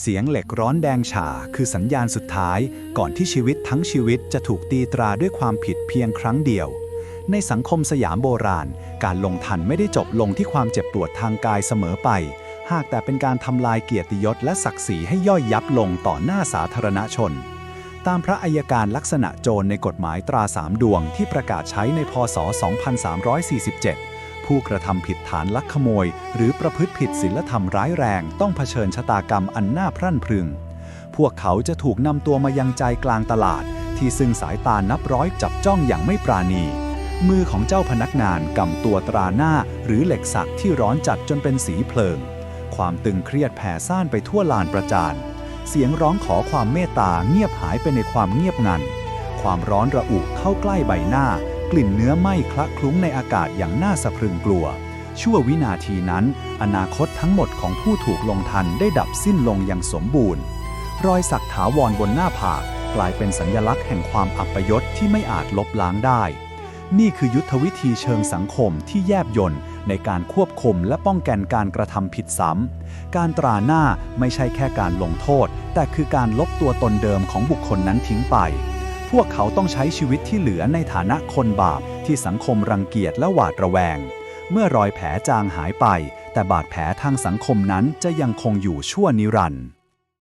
เสียงเหล็กร้อนแดงฉ่าคือสัญญาณสุดท้ายก่อนที่ชีวิตทั้งชีวิตจะถูกตีตราด้วยความผิดเพียงครั้งเดียว ในสังคมสยามโบราณ การลงทันไม่ได้จบลงที่ความเจ็บปวดทางกายเสมอไป หากแต่เป็นการทำลายเกียรติยศและศักดิ์ศรีให้ย่อยยับลงต่อหน้าสาธารณชน ตามพระอัยการลักษณะโจรในกฎหมายตราสามดวงที่ประกาศใช้ในพศ 2347 ผู้กระทำผิดฐานลักขโมย หรือประพฤติผิดศีลธรรมร้ายแรง ต้องเผชิญชะตากรรมอันน่าพรั่นพรึง พวกเขาจะถูกนำตัวมายังใจกลางตลาด ที่ซึ่งสายตานับร้อยจับจ้องอย่างไม่ปราณี มือของเจ้าพนักงานกำตัวตราหน้า หรือเหล็กสักที่ร้อนจัดจนเป็นสีเพลิง ความตึงเครียดแผ่ซ่านไปทั่วลานประจานเสียงร้องขอความเมตตาเงียบหายไปในความเงียบงัน ความร้อนระอุเข้าใกล้ใบหน้า กลิ่นเนื้อไหม้คละคลุ้งในอากาศอย่างน่าสะพรึงกลัว ชั่ววินาทีนั้น อนาคตทั้งหมดของผู้ถูกลงทันได้ดับสิ้นลงอย่างสมบูรณ์ รอยสักถาวรบนหน้าผากกลายเป็นสัญลักษณ์แห่งความอัปยศที่ไม่อาจลบล้างได้ นี่คือยุทธวิธีเชิงสังคมที่แยบยลในการควบคุมและป้องกันการกระทำผิดซ้ำ การตราหน้าไม่ใช่แค่การลงโทษ แต่คือการลบตัวตนเดิมของบุคคลนั้นทิ้งไป วกเขาต้องใช้ชีวิตที่เหลือในฐานะคนบาปที่สังคมรังเกียจและหวาดระแวง เมื่อรอยแผลจางหายไป แต่บาดแผลทางสังคมนั้นจะยังคงอยู่ชั่วนิรันดร์